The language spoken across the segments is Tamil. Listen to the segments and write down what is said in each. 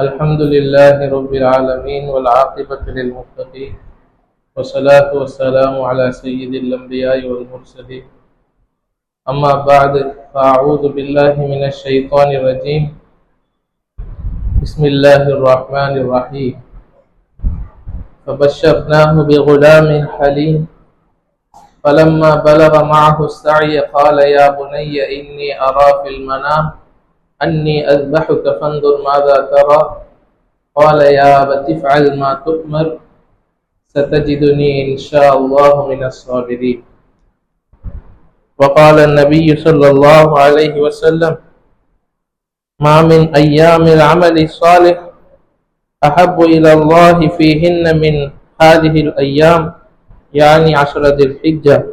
الحمد لله رب العالمين والعاقبة للمتقين والصلاة والسلام على سيد الأنبياء والمرسلين أما بعد فأعوذ بالله من الشيطان الرجيم. بسم الله الرحمن الرحيم. فبشرناه بغلام حليم. فلما بلغ معه السعي قال يا بني إني أرى في المنام. أني أذبحك فانظر ماذا ترى. قال يا أبت افعل ما تؤمر. ستجدني إن شاء الله من الصابرين. وقال النبي صلى الله عليه وسلم ما من أيام العمل الصالح أحب إلى الله فيهن من هذه الأيام يعني عشر ذي الحجة.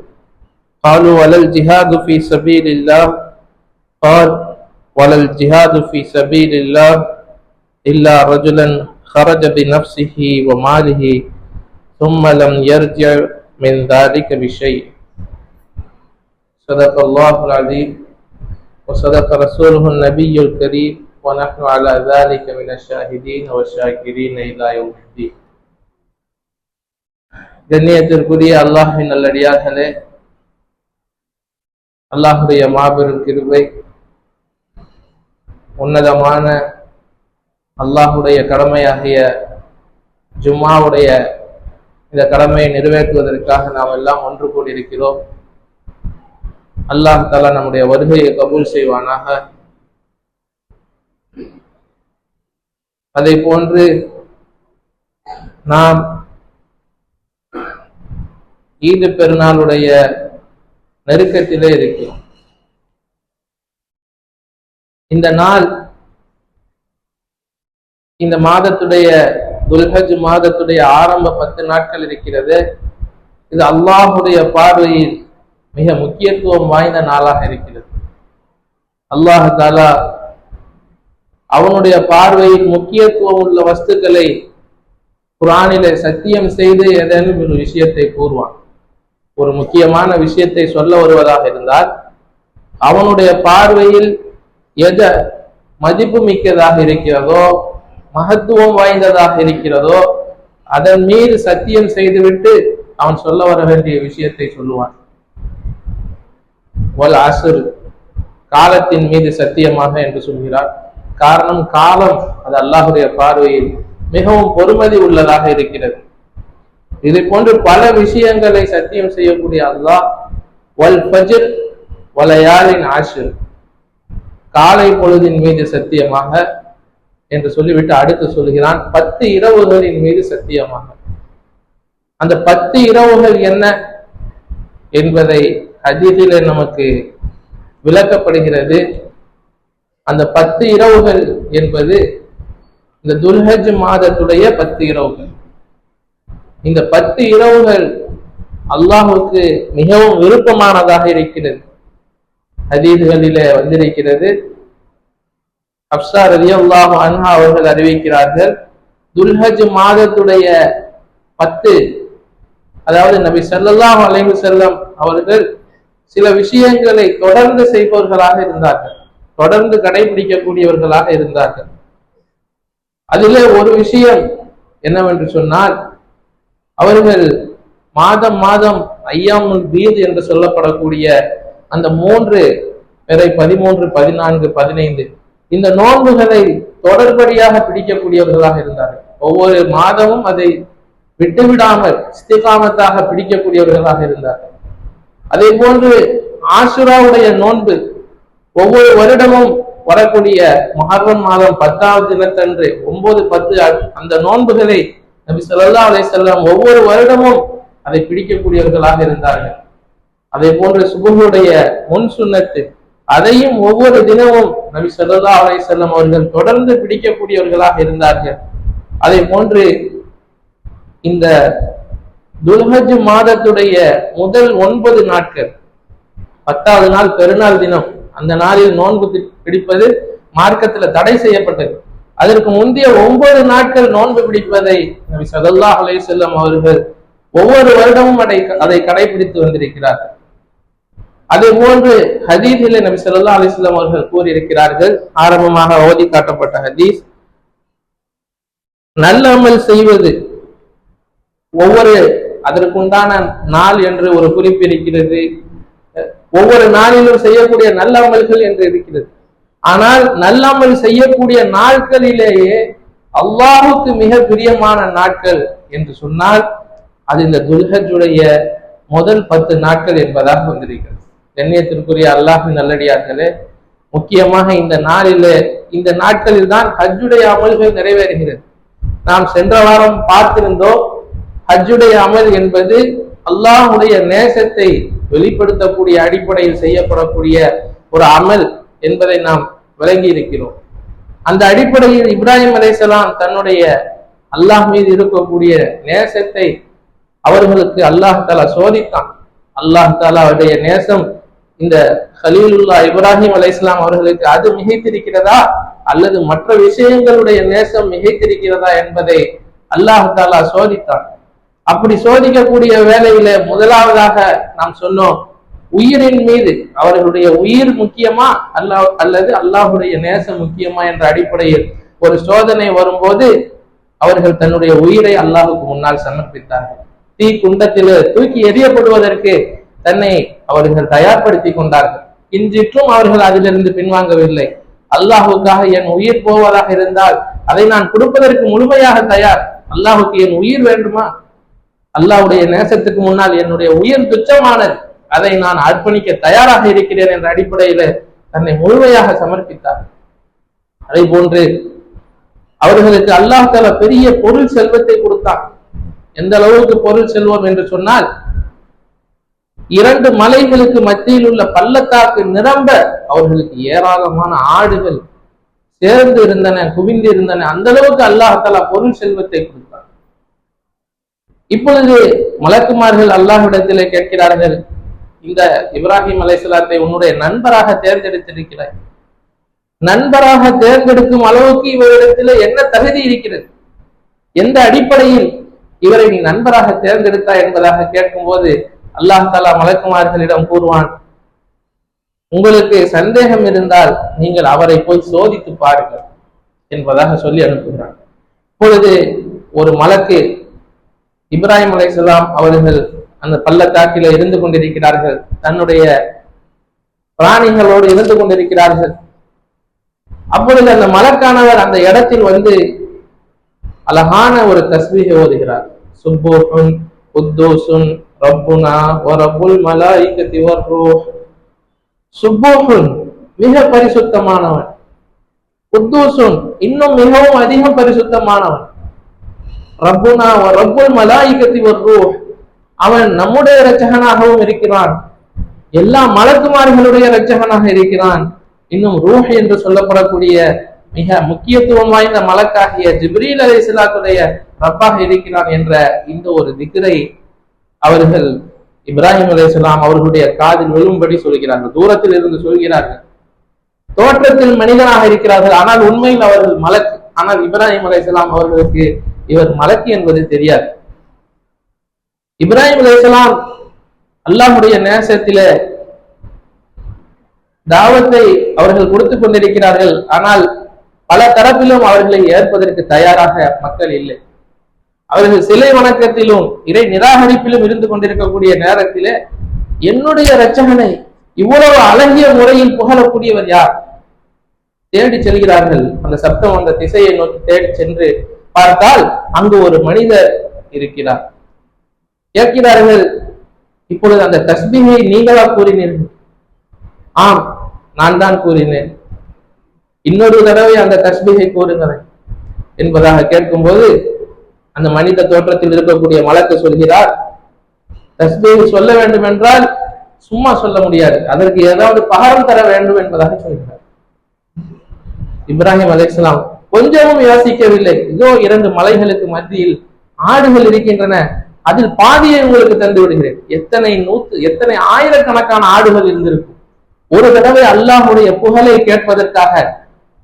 قالوا ولا الجهاد في سبيل الله. قال ولا الجهاد في سبيل الله إلا رجلا خرج بنفسه وماله ثم لم يرجع من ذلك بشيء. صدق الله العظيم وصدق رسوله النبي الكريم ونحن على ذلك من الشاهدين والشاكرين إلى يوم الدين கண்ணியத்திற்குரிய அல்லாஹின் நல்லடியார்களே அல்லாஹுடைய மாபெரும் கிருபை உன்னதமான அல்லாஹுடைய கடமையாகிய ஜும்மாவுடைய இந்த கடமையை நிறைவேற்றுவதற்காக நாம் எல்லாம் ஒன்று கூடியிருக்கிறோம் அல்லாஹ் தாலா நம்முடைய வருகையை கபூல் செய்வானாக. அதை போன்று நாம் ஈது பெருநாளுடைய நெருக்கத்திலே இருக்கிறோம். இந்த நாள் இந்த மாதத்துடைய துல்ஹஜ் மாதத்துடைய ஆரம்ப பத்து நாட்கள் இருக்கிறது. இது அல்லாஹுடைய பார்வையில் மிக முக்கியத்துவம் வாய்ந்த நாளாக இருக்கிறது. அல்லாஹ் தாலா அவனுடைய பார்வையில் முக்கியத்துவம் உள்ள வஸ்துக்களை குரானிலே சத்தியம் செய்து ஏதேனும் ஒரு விஷயத்தை கூறுவான். ஒரு முக்கியமான விஷயத்தை சொல்ல வருவதாக இருந்தால் அவனுடைய பார்வையில் எத மதிப்பு மிக்கதாக இருக்கிறதோ மகத்துவம் வாய்ந்ததாக இருக்கிறதோ அதன் மீது சத்தியம் செய்துவிட்டு அவன் சொல்ல வர வேண்டிய விஷயத்தை சொல்லுவான். வல் அசுர் காலத்தின் மீது சத்தியமாக என்று சொல்கிறார். காரணம் காலம் அது அல்லாஹுடைய பார்வையில் மிகவும் பொறுமதி உள்ளதாக இருக்கிறது. இதை போன்று பல விஷயங்களை சத்தியம் செய்யக்கூடிய அல்லாஹ் வல் பஜிர் வலையாளின் ஆஷிர் காலை பொழுதின் மீது சத்தியமாக என்று சொல்லிவிட்டு அடுத்து சொல்கிறான் பத்து இரவுகளின் மீது சத்தியமாக. அந்த பத்து இரவுகள் என்ன என்பதை ஹதீதிலே நமக்கு விளக்கப்படுகிறது. அந்த பத்து இரவுகள் என்பது இந்த துல்ஹஜ் மாதத்துடைய பத்து இரவுகள். இந்த பத்து இரவுகள் அல்லாஹுக்கு மிகவும் விருப்பமானதாக இருக்கிறது. ஹதீதுகளிலே வந்திருக்கிறது. அப்சா ரதி அல்லாஹு அன்ஹா அவர்கள் அறிவிக்கிறார்கள் துல்ஹஜ் மாதத்துடைய பத்து அதாவது நபி ஸல்லல்லாஹு அலைஹி செல்லம் அவர்கள் சில விஷயங்களை தொடர்ந்து செய்பவர்களாக இருந்தார்கள். தொடர்ந்து கடைபிடிக்கக்கூடியவர்களாக இருந்தார்கள். அதிலே ஒரு விஷயம் என்னவென்று சொன்னால் அவர்கள் மாதம் மாதம் ஐயாமுல் பீத் என்று சொல்லப்படக்கூடிய அந்த மூன்று பிறை பதிமூன்று பதினான்கு பதினைந்து இந்த நோன்புகளை தொடர்படியாக பிடிக்கக்கூடியவர்களாக இருந்தார்கள். ஒவ்வொரு மாதமும் அதை விட்டுவிடாமல் ஸ்திகாமத்தாக பிடிக்கக்கூடியவர்களாக இருந்தார்கள். அதே போன்று ஆசுராவுடைய நோன்பு ஒவ்வொரு வருடமும் வரக்கூடிய மகரம் மாதம் பத்தாவது தினத்தன்று ஒன்பது பத்து அந்த நோன்புகளை நபி சொல்லா அலை செல்லம் ஒவ்வொரு வருடமும் அதை பிடிக்கக்கூடியவர்களாக இருந்தார்கள். அதே போன்று சுபுடைய முன் சுண்ணத்து அதையும் ஒவ்வொரு தினமும் நபி சொல்லா அலை செல்லம் அவர்கள் தொடர்ந்து பிடிக்கக்கூடியவர்களாக இருந்தார்கள். அதே போன்று இந்த துல்ஹஜ் மாதத்துடைய முதல் ஒன்பது நாட்கள். பத்தாவது நாள் பெருநாள் தினம். அந்த நாளில் நோன்பு பிடிப்பது மார்க்கத்துல தடை செய்யப்பட்டது. அதற்கு முந்தைய ஒன்பது நாட்கள் நோன்பு பிடிப்பதை நபி சதல்லா அலைஹி வஸல்லம் அவர்கள் ஒவ்வொரு வருடமும் அதை அதை கடைபிடித்து வந்திருக்கிறார்கள் அதே போன்று ஹதீஸிலே நபி ஸல்லல்லாஹு அலிஸ்லாம் அவர்கள் கூறியிருக்கிறார்கள். ஆரம்பமாக ஓதி காட்டப்பட்ட ஹதீஸ். நல்லமல் செய்வது ஒவ்வொரு அதற்குண்டான நாள் என்று ஒரு குறிப்பு இருக்கிறது. ஒவ்வொரு நாளிலும் செய்யக்கூடிய நல்ல அமல்கள் என்று இருக்கிறது. ஆனால் நல்ல அமல் செய்யக்கூடிய நாட்களிலேயே அல்லாஹுக்கு மிக பிரியமான நாட்கள் என்று சொன்னால் அது இந்த துல்ஹஜுடைய முதல் பத்து நாட்கள் என்பதாக வந்திருக்கிறது. கண்ணியத்திற்குரிய அல்லாஹு நல்லடியார்களே முக்கியமாக இந்த நாளிலே இந்த நாட்களில் தான் ஹஜ்ஜுடைய அமல்கள் நிறைவேறுகிறது. நாம் சென்ற வாரம் பார்த்திருந்தோம் ஹஜ்ஜுடைய அமல் என்பது அல்லாஹ்வுடைய நேசத்தை வெளிப்படுத்தக்கூடிய அடிப்படையில் செய்யப்படக்கூடிய ஒரு அமல் என்பதை நாம் விளங்கி இருக்கிறோம் அந்த அடிப்படையில் இப்ராஹிம் அலைசலாம் தன்னுடைய அல்லாஹ் மீது இருக்கக்கூடிய நேசத்தை அவர்களுக்கு அல்லாஹ் தாலா சோதித்தான். அல்லாஹ் தாலா அவருடைய நேசம் இந்த ஹலீலுல்லா இப்ராஹிம் அலைஹிஸ்ஸலாம் அவர்களுக்கு அது மிகைத்திருக்கிறதா அல்லது மற்ற விஷயங்களுடைய நேசம் மிகைத்திருக்கிறதா என்பதை அல்லாஹ் தாலா சோதித்தான். அப்படி சோதிக்கக்கூடிய வேலையில முதலாவதாக நாம் சொன்னோம் உயிரின் மீது அவர்களுடைய உயிர் முக்கியமா அல்லாஹ் அல்லது அல்லாஹுடைய நேசம் முக்கியமா என்ற அடிப்படையில் ஒரு சோதனை வரும்போது அவர்கள் தன்னுடைய உயிரை அல்லாஹுக்கு முன்னால் சமர்ப்பித்தார்கள். தீ குண்டத்தில் தூக்கி எறியப்படுவதற்கு தன்னை அவர்கள் தயார்படுத்தி கொண்டார்கள். இன்றிற்றும் அவர்கள் அதிலிருந்து பின்வாங்கவில்லை. அல்லாஹுக்காக என் உயிர் போவதாக இருந்தால் அதை நான் கொடுப்பதற்கு முழுமையாக தயார். அல்லாஹுக்கு என் உயிர் வேண்டுமா? அல்லாவுடைய நேசத்துக்கு முன்னால் என்னுடைய உயிர் துச்சமானது. அதை நான் அர்ப்பணிக்க தயாராக இருக்கிறேன் என்ற அடிப்படையில தன்னை முழுமையாக சமர்ப்பித்தார். அதே போன்று அவர்களுக்கு அல்லாஹ் தஆலா பெரிய பொருள் செல்வத்தை கொடுத்தான். எந்த அளவுக்கு பொருள் செல்வம் என்று சொன்னால் இரண்டு மலைகளுக்கு மத்தியில் உள்ள பள்ளத்தாக்கு நிரம்ப அவர்களுக்கு ஏராளமான ஆடுகள் சேர்ந்து இருந்தன குவிந்து இருந்தன அந்த அளவுக்கு அல்லாஹ் பொருள் செல்வத்தை கொடுத்தான். இப்பொழுது மலக்குமார்கள் அல்லாஹ்விடத்திலே கேட்கிறார்கள் இந்த இப்ராஹிம் அலைசலாத்தை உன்னுடைய நண்பராக தேர்ந்தெடுத்திருக்கிறாய். நண்பராக தேர்ந்தெடுக்கும் அளவுக்கு இவரிடத்திலே என்ன தகுதி இருக்கிறது? எந்த அடிப்படையில் இவரை நீ நண்பராக தேர்ந்தெடுத்தாய் என்பதாக கேட்கும்போது அல்லாஹ் தாலா மலக்குமார்களிடம் கூறுவான் உங்களுக்கு சந்தேகம் இருந்தால் நீங்கள் அவரை போய் சோதித்து பாருங்கள் என்பதாக சொல்லி அனுப்புகிறான். இப்பொழுது ஒரு மலக்கு இப்ராஹிம் அலைசலாம் அவர்கள் அந்த பள்ளத்தாக்கில இருந்து கொண்டிருக்கிறார்கள். தன்னுடைய பிராணிகளோடு இருந்து கொண்டிருக்கிறார்கள். அப்பொழுது அந்த மலக்கானவர் அந்த இடத்தில் வந்து அழகான ஒரு தஸ்பீகை ஓதுகிறார். சுப்போஹுன் உத்தோசுன் ரப்புனா ஒரபுல் ரப்புல் மலாயிகத்தி மிக பரிசுத்தமானவன். உத்தூசுன் இன்னும் மிகவும் அதிகம் பரிசுத்தமானவன். ரப்புனா ரப்புல் மலாயிகத்தி ஒரு அவன் நம்முடைய இரட்சகனாகவும் இருக்கிறான். எல்லா மலக்குமார்களுடைய இரட்சகனாக இருக்கிறான். இன்னும் ரூஹ் என்று சொல்லப்படக்கூடிய மிக முக்கியத்துவம் வாய்ந்த மலக்காகிய ஜிப்ரீல் அலைஹிஸ்ஸலாத்துடைய ரப்பாக இருக்கிறான் என்ற இந்த ஒரு திக்ரை அவர்கள் இப்ராஹிம் அலைஹிஸ்ஸலாம் அவர்களுடைய காதில் விழும்படி சொல்கிறார்கள். தூரத்தில் இருந்து சொல்கிறார்கள். தோற்றத்தில் மனிதனாக இருக்கிறார்கள். ஆனால் உண்மையில் அவர்கள் மலக்கு. ஆனால் இப்ராஹிம் அலைஹிஸ்ஸலாம் அவர்களுக்கு இவர் மலக்கு என்பது தெரியாது. இப்ராஹிம் அலைஹிஸ்ஸலாம் அல்லாஹுடைய நேசத்தில தாவத்தை அவர்கள் கொடுத்து கொண்டிருக்கிறார்கள். ஆனால் பல தரப்பிலும் அவர்களை ஏற்பதற்கு தயாராக மக்கள் இல்லை. அவர்கள் சிலை வணக்கத்திலும் இறை நிராகரிப்பிலும் இருந்து கொண்டிருக்கக்கூடிய நேரத்திலே என்னுடைய இரட்சகனை இவ்வளவு அழகிய முறையில் புகழக்கூடியவர் யார்? தேடி செல்கிறார்கள். அந்த சப்தம் அந்த திசையை நோக்கி தேடி சென்று பார்த்தால் அங்கு ஒரு மனிதர் இருக்கிறார். கேட்கிறார்கள் இப்பொழுது அந்த தஸ்பீகை நீங்களா கூறினீர்கள் ஆம் நான் தான் கூறினேன். இன்னொரு தடவை அந்த தஸ்பீகை கூறுகிறேன் என்பதாக கேட்கும்போது அந்த மனித தோற்றத்தில் இருக்கக்கூடிய மலக்கு சொல்கிறார் தஸ்பீகை சொல்ல வேண்டும் என்றால் சும்மா சொல்ல முடியாது. அதற்கு ஏதாவது பகரம் தர வேண்டும் என்பதாக சொல்கிறார். இப்ராஹிம் அலைஹிஸ்ஸலாம் கொஞ்சமும் யோசிக்கவில்லை. இதோ இரண்டு மலைகளுக்கு மத்தியில் ஆடுகள் இருக்கின்றன. அதில் பாதியை உங்களுக்கு தந்து விடுகிறேன். எத்தனை நூத்து எத்தனை ஆயிரக்கணக்கான ஆடுகள் இருந்திருக்கும். ஒரு தடவை அல்லாஹுடைய புகழை கேட்பதற்காக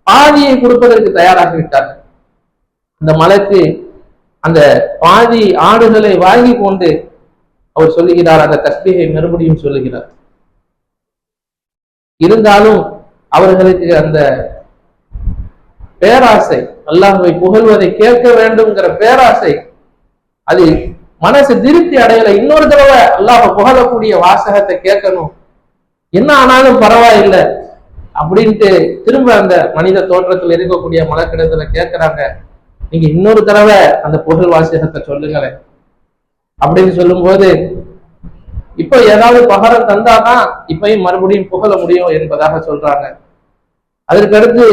பாதியை கொடுப்பதற்கு தயாராகிவிட்டார்கள். அந்த மலைக்கு அந்த பாதி ஆடுகளை வாங்கி கொண்டு அவர் சொல்லுகிறார் அந்த தஸ்பீகை மறுபடியும் சொல்லுகிறார். இருந்தாலும் அவர்களுக்கு அந்த பேராசை. அல்லாஹுவை புகழ்வதை கேட்க வேண்டும்ங்கிற பேராசை. அது மனசு திருப்தி அடையல. இன்னொரு தடவை அல்லாஹ புகழக்கூடிய வாசகத்தை கேட்கணும். என்ன ஆனாலும் பரவாயில்லை அப்படின்ட்டு திரும்ப அந்த மனித தோற்றத்தில் இருக்கக்கூடிய மலக்கிடத்துல கேட்கிறாங்க. நீங்க இன்னொரு தடவை அந்த புகழ் வாசகத்தை சொல்லுங்களேன். அப்படின்னு சொல்லும்போது இப்போ ஏதாவது பகரம் தந்தாதான் இப்பயும் மறுபடியும் புகழ முடியும் என்பதாக சொல்றாங்க. அதற்கடுத்து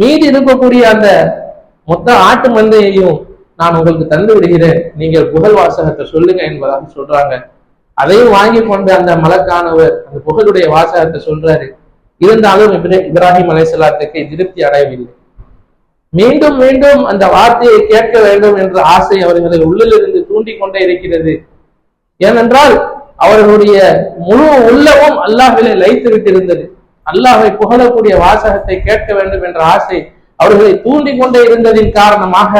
மீதி இருக்கக்கூடிய அந்த மொத்த ஆட்டு மந்தையையும் நான் உங்களுக்கு தந்து விடுகிறேன். நீங்கள் புகழ் வாசகத்தை சொல்லுங்க என்பதாக சொல்றாங்க. அதையும் வாங்கி கொண்டு அந்த மலக்கானவர் அந்த புகழுடைய வாசகத்தை சொல்றாரு. இருந்தாலும் இப்ராஹிம் அலைசலாத்துக்கு திருப்தி அடையவில்லை. மீண்டும் மீண்டும் அந்த வார்த்தையை கேட்க வேண்டும் என்ற ஆசை அவர்களை உள்ளிலிருந்து தூண்டி கொண்டே இருக்கிறது. ஏனென்றால் அவர்களுடைய முழு உள்ளமும் அல்லாஹிலே லயித்து விட்டிருந்தது. அல்லாஹை புகழக்கூடிய வாசகத்தை கேட்க வேண்டும் என்ற ஆசை அவர்களை தூண்டி கொண்டே இருந்ததின் காரணமாக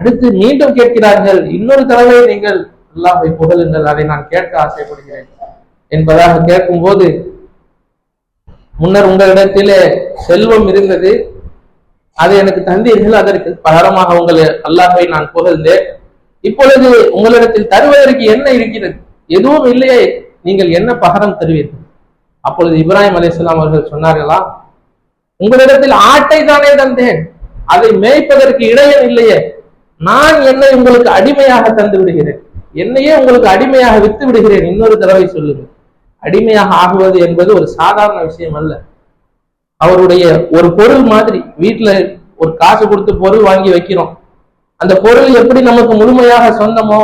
அடுத்து மீண்டும் கேட்கிறார்கள். இன்னொரு தடவை நீங்கள் அல்லாஹை புகழுங்கள் அதை நான் கேட்க ஆசைப்படுகிறேன் என்பதாக கேட்கும் போது முன்னர் உங்களிடத்திலே செல்வம் இருந்தது அதை எனக்கு தந்தீர்கள் அதற்கு பகரமாக உங்களை அல்லாஹை நான் புகழ்ந்தேன். இப்பொழுது உங்களிடத்தில் தருவதற்கு என்ன இருக்கிறது? எதுவும் இல்லையே நீங்கள் என்ன பகரம் தருவீர்கள்? அப்பொழுது இப்ராஹிம் அலிஸ்லாம் அவர்கள் சொன்னார்களா உங்களிடத்தில் ஆட்டை தானே தந்தேன் அதை மேய்ப்பதற்கு இடையன் இல்லையே நான் என்னை உங்களுக்கு அடிமையாக தந்து விடுகிறேன். என்னையே உங்களுக்கு அடிமையாக வித்து விடுகிறேன் இன்னொரு தடவை சொல்லுங்க அடிமையாக ஆகுவது என்பது ஒரு சாதாரண விஷயம் அல்ல. அவருடைய ஒரு பொருள் மாதிரி வீட்டுல ஒரு காசு கொடுத்து பொருள் வாங்கி வைக்கிறோம். அந்த பொருள் எப்படி நமக்கு முழுமையாக சொந்தமோ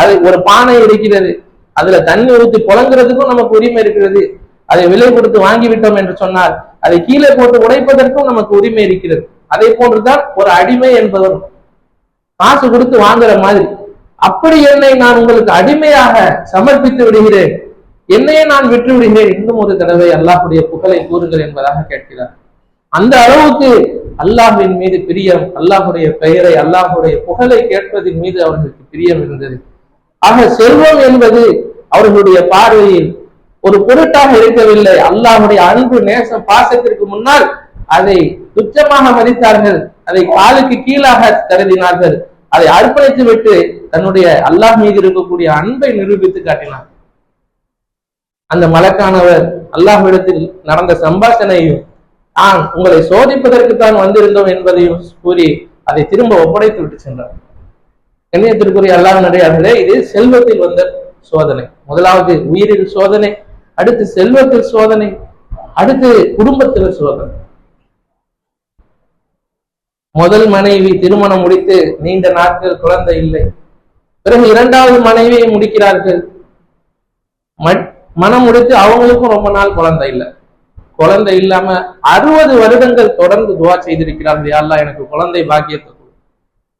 அது ஒரு பானை இருக்கிறது அதுல தண்ணி ஊற்றி புழங்குறதுக்கும் நமக்கு உரிமை இருக்கிறது. அதை விலை கொடுத்து வாங்கி விட்டோம் என்று சொன்னால் அதை கீழே போட்டு உடைப்பதற்கும் நமக்கு உரிமை இருக்கிறது. அதே போன்றுதான் ஒரு அடிமை என்பதும் காசு கொடுத்து வாங்குற மாதிரி. அப்படி என்னை நான் உங்களுக்கு அடிமையாக சமர்ப்பித்து விடுகிறேன். என்னையே நான் விட்டு விடுகிறேன். இன்னும் ஒரு தடவை அல்லாஹுடைய புகழை கூறுங்கள் என்பதாக கேட்கிறார். அந்த அளவுக்கு அல்லாஹ்வின் மீது பிரியம் அல்லாஹுடைய பெயரை அல்லாஹுடைய புகழை கேட்பதின் மீது அவர்களுக்கு பிரியம் இருந்தது. ஆக செல்வம் என்பது அவர்களுடைய பார்வையில் ஒரு பொருட்டாக இருக்கவில்லை. அல்லாஹ்வுடைய அன்பு நேசம் பாசத்திற்கு முன்னால் அதை துச்சமாக மதித்தார்கள். அதை காலுக்கு கீழாக கருதினார்கள். அதை அர்ப்பணித்து விட்டு தன்னுடைய அல்லாஹ் மீது இருக்கக்கூடிய அன்பை நிரூபித்து காட்டினார். அந்த மலக்கானவர் அல்லாஹ்விடத்தில் நடந்த சம்பாஷணையும் ஆம் உங்களை சோதிப்பதற்கு தான் வந்திருந்தோம் என்பதையும் கூறி அதை திரும்ப ஒப்படைத்து விட்டு சென்றார். கண்ணியத்திற்குரிய அல்லாஹ் நடையார்களே இது செல்வத்தில் வந்த சோதனை. முதலாவது உயிரில் சோதனை. அடுத்து செல்வத்தில் சோதனை அடுத்து குடும்பத்தில் சோதனை. முதல் மனைவி திருமணம் முடித்து நீண்ட நாட்கள் குழந்தை இல்லை. பிறகு இரண்டாவது மனைவியை முடிக்கிறார்கள். மனம் முடித்து அவங்களுக்கும் ரொம்ப நாள் குழந்தை இல்லை. குழந்தை இல்லாம அறுபது வருடங்கள் தொடர்ந்து துவா செய்திருக்கிறார்கள். யாரெல்லாம் எனக்கு குழந்தை பாக்கியத்தை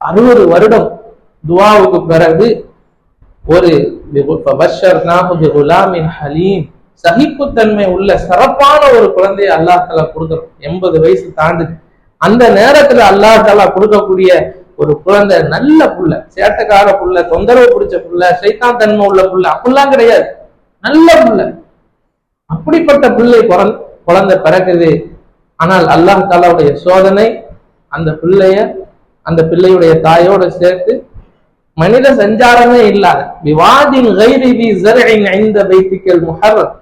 அறுபது வருடம் துவாவுக்கு பிறகு ஒரு ஹலீம். சகிப்புத்தன்மை உள்ள சிறப்பான ஒரு குழந்தையை அல்லாஹால கொடுக்கணும். எண்பது வயசு தாண்டு அந்த நேரத்துல அல்லாஹ் தலா கொடுக்கக்கூடிய ஒரு குழந்தை நல்ல புள்ள சேட்டக்கார புள்ள தொந்தரவு பிடிச்ச புள்ள சைத்தான் தன்மை உள்ள புள்ள அப்படிலாம் கிடையாது. நல்ல புள்ள. அப்படிப்பட்ட பிள்ளை குழந்தை குழந்தை பிறக்குது. ஆனால் அல்லாஹ் தாலாவுடைய சோதனை அந்த பிள்ளைய அந்த பிள்ளையுடைய தாயோட சேர்த்து மனித சஞ்சாரமே இல்லாத விவாதின் கைரி தி ஐந்த பைத்திக்கல் முஹர்ரம்.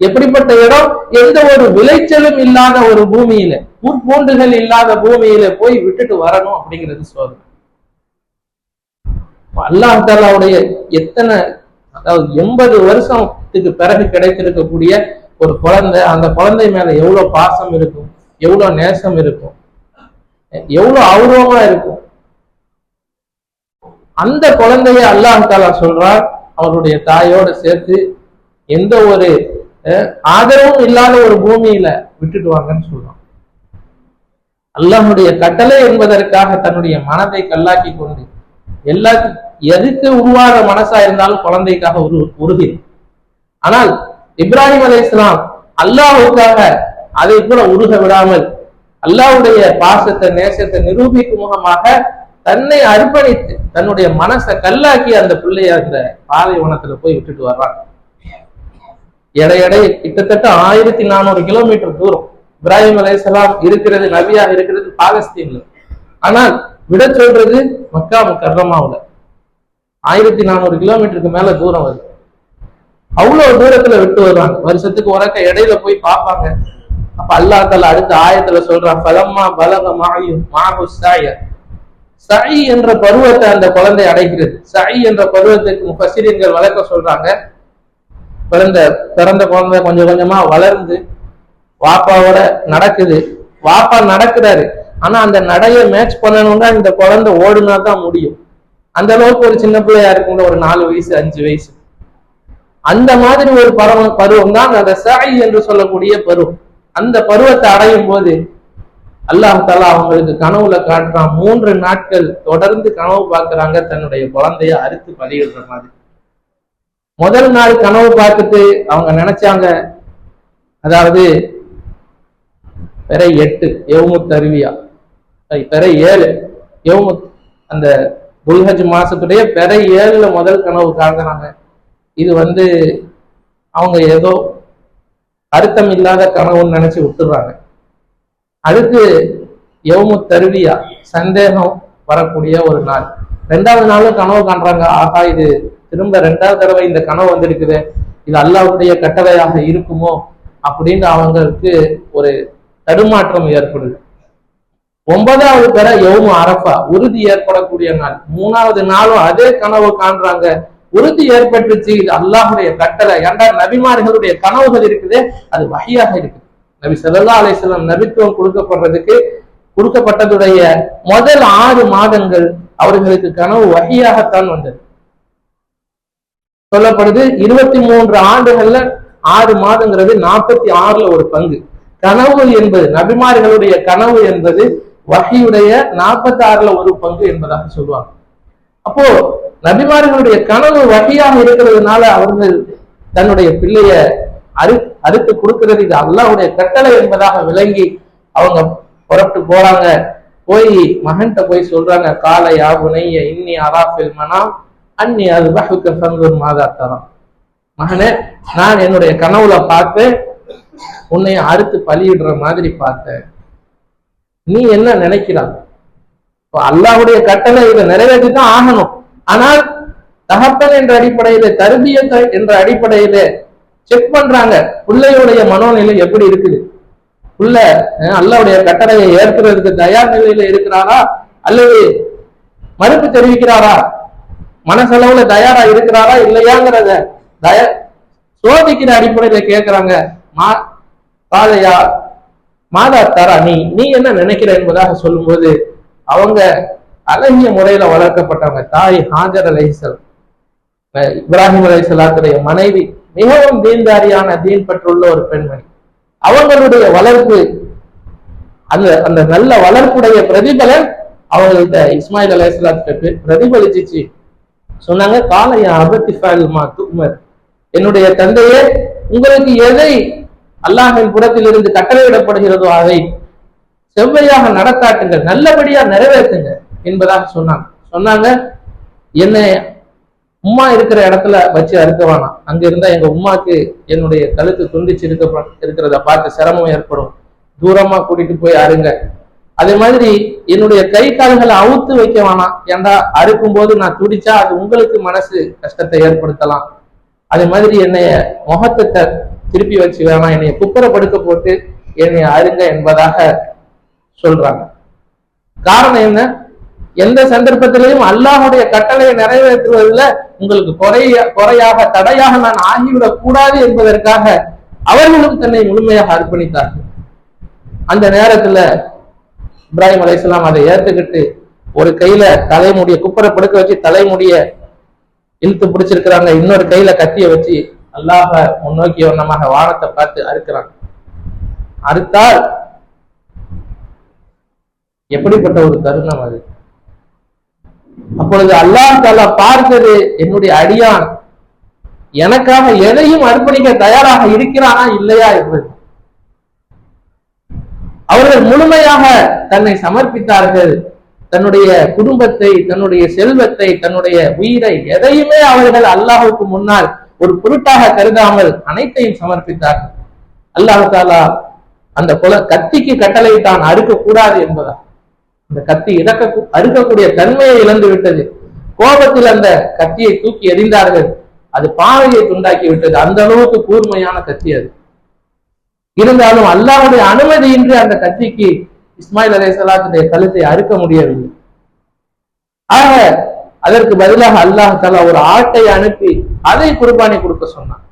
எப்படிப்பட்ட இடம்? எந்த ஒரு விளைச்சலும் இல்லாத ஒரு பூமியில முற்பூண்டுகள் இல்லாத பூமியில போய் விட்டுட்டு வரணும் அப்படிங்கிறது சோதனை. அல்லாஹ் தாலாவுடைய எத்தனை அதாவது எண்பது வருஷத்துக்கு பிறகு கிடைத்திருக்கக்கூடிய ஒரு குழந்தை அந்த குழந்தை மேல எவ்வளவு பாசம் இருக்கும் எவ்வளவு நேசம் இருக்கும் எவ்வளவு அவுரவமா இருக்கும். அந்த குழந்தைய அல்லாஹ் தாலா சொல்றார் அவருடைய தாயோட சேர்த்து எந்த ஒரு ஆதரவும் இல்லாத ஒரு பூமியில விட்டுட்டு வாங்கன்னு சொல்றான் அல்லாஹுடைய கட்டளை என்பதற்காக தன்னுடைய மனதை கல்லாக்கி கொண்டு எல்லா எதுக்கு உருவாக மனசா இருந்தாலும் குழந்தைக்காக உரு உறுதி ஆனால் இப்ராஹிம் அலி இஸ்லாம் அல்லாஹுக்காக அதை கூட உருக விடாமல் அல்லாஹ்வுடைய பாசத்தை நேசத்தை நிரூபிக்கும் முகமாக தன்னை அர்ப்பணித்து தன்னுடைய மனசை கல்லாக்கி அந்த பிள்ளைய அந்த பாலைவனத்துல போய் விட்டுட்டு வர்றான். எடை எடை கிட்டத்தட்ட ஆயிரத்தி நானூறு கிலோமீட்டர் தூரம். இப்ராஹிம் அலைஹிஸ்ஸலாம் இருக்கிறது நபியா இருக்கிறது பாலஸ்தீன்ல. ஆனால் விட சொல்றது மக்கா முக்கர்ரமாவுல ஆயிரத்தி நானூறு கிலோமீட்டருக்கு மேல தூரம் வருது அவ்வளவு தூரத்துல விட்டு வருவாங்க. வருஷத்துக்கு உறக்க இடையில போய் பார்ப்பாங்க. அப்ப அல்லா தலா அடுத்த ஆயத்துல சொல்றான் பலம்மா பலக மாயும் மாகு சாயர் சை என்ற பருவத்தை அந்த குழந்தை அடைகிறது. சை என்ற பருவத்துக்கு முஃபசிரியர்கள் வளர்க்க சொல்றாங்க. பிறந்த பிறந்த குழந்தை கொஞ்சம் கொஞ்சமா வளர்ந்து வாப்பாவோட நடக்குது. வாப்பா நடக்கிறாரு. ஆனா அந்த நடைய மேட்ச் பண்ணணும்னா இந்த குழந்தை ஓடுனா தான் முடியும். அந்த அளவுக்கு ஒரு சின்ன பிள்ளையா இருக்கும்ல ஒரு நாலு வயசு அஞ்சு வயசு. அந்த மாதிரி ஒரு பருவம் பருவம் தான் அந்த சாய் என்று சொல்லக்கூடிய பருவம். அந்த பருவத்தை அடையும் போது அல்லாஹ் தாலா அவங்களுக்கு கனவுல காட்டுறான். மூன்று நாட்கள் தொடர்ந்து கனவு பார்க்கிறாங்க. தன்னுடைய குழந்தைய அறுத்து பலியிடுற மாதிரி. முதல் நாள் கனவு பார்த்துட்டு அவங்க நினைச்சாங்க. அதாவது பெரை எட்டு எவுமுத் அருவியா? பெற ஏழு எவமுத் அந்த புல்ஹஜ் மாசத்துடைய பெற ஏழுல முதல் கனவு காண்கிறாங்க. இது வந்து அவங்க ஏதோ அர்த்தம் இல்லாத கனவுன்னு நினைச்சு விட்டுறாங்க. அடுத்து யவுமு தருவியா சந்தேகம் வரக்கூடிய ஒரு நாள். ரெண்டாவது நாளும் கனவு காண்றாங்க. ஆகா இது திரும்ப ரெண்டாவது தடவை இந்த கனவு வந்திருக்குது. இது அல்லாவுடைய கட்டளையாக இருக்குமோ அப்படின்னு அவங்களுக்கு ஒரு தடுமாற்றம் ஏற்படுது. ஒன்பதாவது பெற எவ்வளவு அரஃபா உறுதி ஏற்படக்கூடிய நாள். மூணாவது நாளும் அதே கனவு காண்றாங்க. உறுதி ஏற்பட்டுச்சு. இது அல்லாஹுடைய கட்டளை. ஏண்டா நபிமார்களுடைய கனவுகள் இருக்குது? அது வகையாக இருக்குது. நபி சதல்லா அலிஸ்லாம் நபித்துவம் கொடுக்கப்படுறதுக்கு கொடுக்கப்பட்டதுடைய முதல் ஆறு மாதங்கள் அவர்களுக்கு கனவு வகையாகத்தான் வந்தது. சொல்லப்படுது இருபத்தி மூன்று ஆண்டுகள்ல ஆறு மாதங்கிறது நாற்பத்தி ஆறுல ஒரு பங்கு. கனவு என்பது நபிமார்களுடைய கனவு என்பது வகையுடைய நாற்பத்தி ஆறுல ஒரு பங்கு என்பதாக சொல்லுவாங்க. அப்போ நபிமார்களுடைய கனவு வகையாக இருக்கிறதுனால அவர்கள் தன்னுடைய பிள்ளைய அறு அறுத்து கொடுக்கிறது. இது அல்லாவுடைய கட்டளை என்பதாக விளங்கி அவங்க புறப்பட்டு போறாங்க. போய் மகன்கிட்ட போய் சொல்றாங்க காலையா புனைய இன்னி அராஃபில் மனா அன்னி அது பஹுக்க ஃபன்குர் மாதா தரம். மகனே நான் என்னுடைய கனவுல பார்த்து உன்னை அறுத்து பலியிடுற மாதிரி பார்த்தேன். நீ என்ன நினைக்கிறாய்? இப்போ அல்லாஹ்வுடைய கட்டளை இதை நிறைவேற்றி தான் ஆகணும். ஆனால் தகப்பன் என்ற அடிப்படையில தருபியத்தை என்ற அடிப்படையில செக் பண்றாங்க. பிள்ளையுடைய மனோநிலை எப்படி இருக்குது? புள்ள அல்லாவுடைய கட்டளையை ஏற்கிறதுக்கு தயார் நிலையில இருக்கிறாரா? அல்லது மறுப்பு தெரிவிக்கிறாரா? மனசளவுல தயாரா இருக்கிறாரா இல்லையாங்கிறத தய சோதிக்கிற அடிப்படையில கேட்கிறாங்க மா பாதையா மாதா தாரா நீ நீ என்ன நினைக்கிற என்பதாக சொல்லும்போது அவங்க அழகிய முறையில வளர்க்கப்பட்டவங்க தாய் ஹாஜர் அலைசல் இப்ராஹிம் அலைசலாத்துடைய மனைவி மிகவும் தீன்தாரியான தீன் பெற்றுள்ள ஒரு பெண்மணி. அவங்களுடைய வளர்ப்பு அந்த அந்த நல்ல வளர்ப்புடைய பிரதிபலன் அவங்கள்ட்ட இஸ்மாயில் அலைசலாத்துக்கு பிரதிபலிச்சிச்சு. சொன்னாங்க காலையா அபத்திஃபால் மா துக்மர் என்னுடைய தந்தையே உங்களுக்கு எதை அல்லாஹின் புறத்தில் இருந்து கட்டளையிடப்படுகிறதோ அதை செவ்வையாக நடத்தாட்டுங்கள் நல்லபடியா நிறைவேற்றுங்க என்பதாக சொன்னாங்க. சொன்னாங்க என்னை உம்மா இருக்கிற இடத்துல வச்சு அறுக்க வேணாம். அங்க இருந்தா எங்க உம்மாக்கு என்னுடைய கழுத்து துண்டிச்சு இருக்க இருக்கிறத பார்த்து சிரமம் ஏற்படும். தூரமா கூட்டிட்டு போய் அருங்க அதே மாதிரி என்னுடைய கை கால்களை அவுத்து வைக்க வேணாம். ஏன்டா அறுக்கும் போது நான் துடிச்சா அது உங்களுக்கு மனசு கஷ்டத்தை ஏற்படுத்தலாம். அதே மாதிரி என்னைய முகத்தை திருப்பி வச்சு வேணாம். என்னைய குப்புற படுக்க போட்டு என்னைய அருங்க என்பதாக சொல்றாங்க. காரணம் என்ன? எந்த சந்தர்ப்பத்திலையும் அல்லாஹுடைய கட்டளையை நிறைவேற்றுவதில் உங்களுக்கு குறைய குறையாக தடையாக நான் ஆகிவிடக் கூடாது என்பதற்காக அவர்களும் தன்னை முழுமையாக அர்ப்பணித்தார்கள். அந்த நேரத்துல இப்ராஹிம் அலையாம் அதை ஏத்துக்கிட்டு ஒரு கையில தலைமுடிய குப்புற படுக்க வச்சு தலைமுடிய இழுத்து பிடிச்சிருக்கிறாங்க. இன்னொரு கையில கத்திய வச்சு அல்லாஹ முன்னோக்கிய வண்ணமாக வானத்தை பார்த்து அறுக்கிறாங்க அறுத்தால் எப்படிப்பட்ட ஒரு தருணம் அது? அப்பொழுது அல்லாஹ் தாலா பார்த்தது என்னுடைய அடியான் எனக்காக எதையும் அர்ப்பணிக்க தயாராக இருக்கிறானா இல்லையா என்பது அவர்கள் முழுமையாக தன்னை சமர்ப்பித்தார்கள். தன்னுடைய குடும்பத்தை தன்னுடைய செல்வத்தை தன்னுடைய உயிரை எதையுமே அவர்கள் அல்லாஹுக்கு முன்னால் ஒரு பொருட்டாக கருதாமல் அனைத்தையும் சமர்ப்பித்தார்கள். அல்லாஹு தாலா அந்த குல கத்திக்கு கட்டளை தான் அறுக்கக்கூடாது என்பதா அந்த கத்தி இறக்க அறுக்கக்கூடிய தன்மையை இழந்து விட்டது. கோபத்தில் அந்த கத்தியை தூக்கி எறிந்தார்கள். அது பாவையை துண்டாக்கி விட்டது. அந்த அளவுக்கு கூர்மையான கத்தி அது. இருந்தாலும் அல்லாவுடைய அனுமதியின்றி அந்த கத்திக்கு இஸ்மாயில் அலே சலாத்துடைய கழுத்தை அறுக்க முடியவில்லை. ஆக அதற்கு பதிலாக அல்லாஹ் தலா ஒரு ஆட்டை அனுப்பி அதை குர்பானி கொடுக்க சொன்னான்.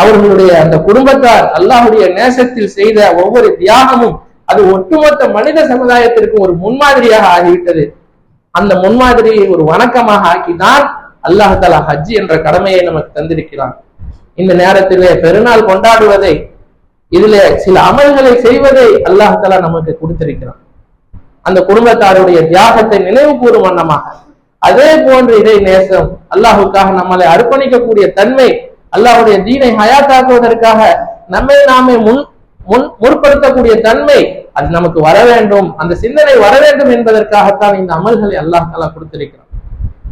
அவர்களுடைய அந்த குடும்பத்தார் அல்லாஹுடைய நேசத்தில் செய்த ஒவ்வொரு தியாகமும் அது ஒட்டுமொத்த மனித சமுதாயத்திற்கும் ஒரு முன்மாதிரியாக ஆகிவிட்டது. அந்த முன்மாதிரியை ஒரு வணக்கமாக ஆக்கிதான் அல்லாஹ் தலா ஹஜ் என்ற கடமையை நமக்கு தந்திருக்கிறான். இந்த நேரத்திலே பெருநாள் கொண்டாடுவதை இதுல சில அமல்களை செய்வதை அல்லாஹ் தலா நமக்கு கொடுத்திருக்கிறான். அந்த குடும்பத்தாருடைய தியாகத்தை நினைவு கூறும் வண்ணமாக. அதே போன்று இதை நேசம் அல்லாஹுக்காக நம்மளை அர்ப்பணிக்கக்கூடிய தன்மை அல்லாஹுடைய தீனை ஹயாத்தாக்குவதற்காக நம்மை நாமே முன் முன் முற்படுத்தக்கூடிய தன்மை அது நமக்கு வர வேண்டும். அந்த சிந்தனை வர வேண்டும் என்பதற்காகத்தான் இந்த அமல்களை அல்லாஹ் தலா கொடுத்திருக்கிறான்.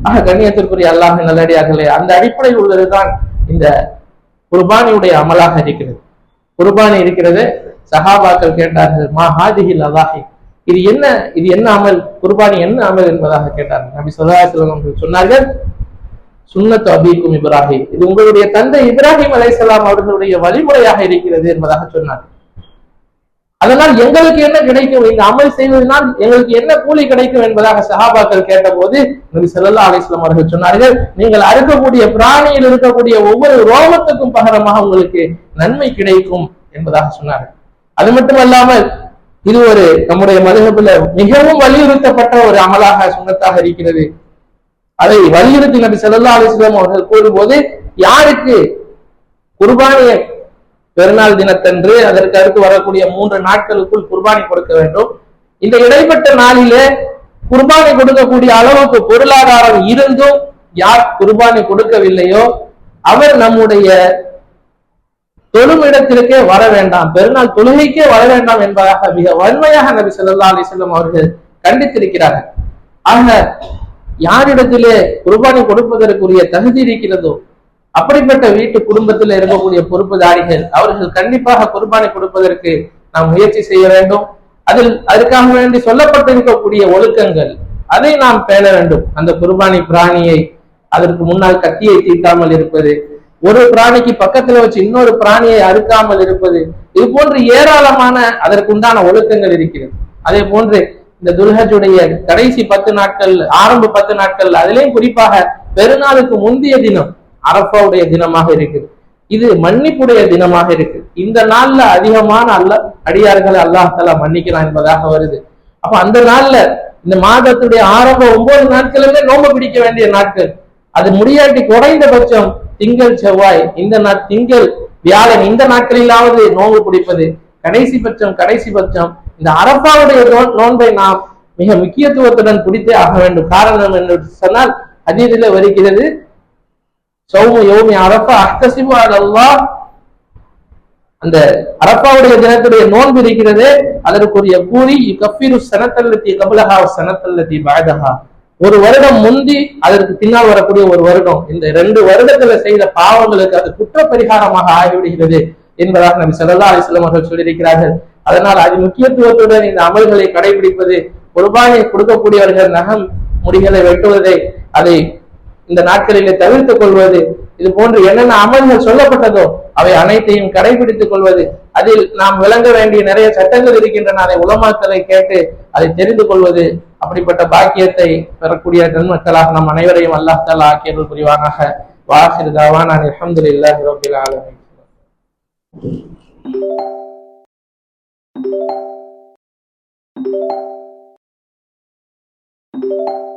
ஆக கண்ணியத்திற்குரிய அல்லாஹ் நல்லடியார்களே அந்த அடிப்படையில் உள்ளதுதான் இந்த குர்பானியுடைய அமலாக இருக்கிறது. குர்பானி இருக்கிறது. சஹாபாக்கள் கேட்டார்கள் மா ஹாதிஹில் அதாஹி இது என்ன இது என்ன அமல்? குர்பானி என்ன அமல் என்பதாக கேட்டார்கள். நபி சொல்லாஹ் சொன்னார்கள் சுன்னத்து அபிக்கும் இப்ராஹிம். இது உங்களுடைய தந்தை இப்ராஹிம் அலைசலாம் அவர்களுடைய வழிமுறையாக இருக்கிறது என்பதாக சொன்னார் அதனால் எங்களுக்கு என்ன கிடைக்கும்? இந்த அமல் செய்வதனால் எங்களுக்கு என்ன கூலி கிடைக்கும் என்பதாக சஹாபாக்கள் கேட்டபோது நபி ஸல்லல்லாஹு அலிஸ்லாம் அவர்கள் சொன்னார்கள் நீங்கள் அறுக்கக்கூடிய பிராணியில் இருக்கக்கூடிய ஒவ்வொரு ரோமத்துக்கும் பகரமாக உங்களுக்கு நன்மை கிடைக்கும் என்பதாக சொன்னார்கள். அது மட்டுமல்லாமல் இது ஒரு நம்முடைய மதுகப்புல மிகவும் வலியுறுத்தப்பட்ட ஒரு அமலாக சுண்ணத்தாக இருக்கிறது. அதை வலியுறுத்தி நபி ஸல்லல்லாஹு அலிஸ்லாம் அவர்கள் கூறும்போது யாருக்கு குர்பானியை பெருநாள் தினத்தன்று அதற்கு அடுத்து வரக்கூடிய மூன்று நாட்களுக்குள் குர்பானி கொடுக்க வேண்டும். இந்த இடைப்பட்ட நாளிலே குர்பானி கொடுக்கக்கூடிய அளவுக்கு பொருளாதாரம் இருந்தும் யார் குர்பானி கொடுக்கவில்லையோ அவர் நம்முடைய தொழும் இடத்திற்கே வர வேண்டாம். பெருநாள் தொழுகைக்கே வர வேண்டாம் என்பதாக மிக வன்மையாக நபி சொல்லா அலிசல்லம் அவர்கள் கண்டித்திருக்கிறார்கள் ஆக யாரிடத்திலே குர்பானி கொடுப்பதற்குரிய தகுதி இருக்கிறதோ அப்படிப்பட்ட வீட்டு குடும்பத்தில் இருக்கக்கூடிய பொறுப்புதாரிகள் அவர்கள் கண்டிப்பாக குர்பானை கொடுப்பதற்கு நாம் முயற்சி செய்ய வேண்டும். அதில் அதற்காக வேண்டி சொல்லப்பட்டிருக்கக்கூடிய ஒழுக்கங்கள் அதை நாம் பேண வேண்டும். அந்த குர்பானி பிராணியை அதற்கு முன்னால் கத்தியை தீட்டாமல் இருப்பது ஒரு பிராணிக்கு பக்கத்துல வச்சு இன்னொரு பிராணியை அறுக்காமல் இருப்பது இது போன்று ஏராளமான அதற்குண்டான ஒழுக்கங்கள் இருக்கிறது. அதே போன்று இந்த துல்ஹஜுடைய கடைசி பத்து நாட்கள் ஆரம்ப பத்து நாட்கள் அதிலேயும் குறிப்பாக பெருநாளுக்கு முந்தைய தினம் அரப்பாவுடைய தினமாக இருக்குது. இது மன்னிப்புடைய தினமாக இருக்கு இந்த நாள்ல அதிகமான அல்ல அடியார்களை அல்லாஹ் மன்னிக்கிறான் மன்னிக்கலாம் என்பதாக வருது. அப்ப அந்த நாள்ல இந்த மாதத்துடைய ஆரம்ப ஒன்பது நாட்களுமே நோம்பு பிடிக்க வேண்டிய நாட்கள். அது முடியாட்டி குறைந்தபட்சம் திங்கள் செவ்வாய் இந்த நாள் திங்கள் வியாழன் இந்த நாட்களிலாவது நோன்பு பிடிப்பது. கடைசி பட்சம் கடைசி பட்சம் இந்த அரப்பாவுடைய நோன்பை நாம் மிக முக்கியத்துவத்துடன் பிடித்தே ஆக வேண்டும். காரணம் என்று சொன்னால் ஹதீதில வருகிறது சௌம யோமி அரப்பா அஹ்தசிபு அல்லாஹ் அந்த அரப்பாவுடைய தினத்துடைய நோன்பு இருக்கிறது அதற்குரிய கூறி கபீரு சனத்தல்லத்தி கபலஹா சனத்தல்லத்தி பாதஹா ஒரு வருடம் முந்தி அதற்கு பின்னால் வரக்கூடிய ஒரு வருடம் இந்த ரெண்டு வருடத்துல செய்த பாவங்களுக்கு அது குற்ற பரிகாரமாக ஆகிவிடுகிறது என்பதாக நபி ஸல்லல்லாஹு அலைஹி அவர்கள் சொல்லியிருக்கிறார்கள். அதனால் அது முக்கியத்துவத்துடன் இந்த அமல்களை கடைபிடிப்பது குர்பானை கொடுக்கக்கூடியவர்கள் நகம் முடிகளை வெட்டுவதை அதை இந்த நாட்களிலே தவிர்த்துக் கொள்வது இது போன்று என்னென்ன அமல்கள் சொல்லப்பட்டதோ அவை அனைத்தையும் கடைபிடித்துக் கொள்வது அதில் நாம் விளங்க வேண்டிய நிறைய சட்டங்கள் இருக்கின்றன அதை உலமாக்களை கேட்டு அதை தெரிந்து கொள்வது அப்படிப்பட்ட பாக்கியத்தை பெறக்கூடிய நன்மக்களாக நம் அனைவரையும் அல்லாஹால ஆக்கியர்கள் புரிவானாக வாசிர் நான் அலமது இல்லாஹி Thank you.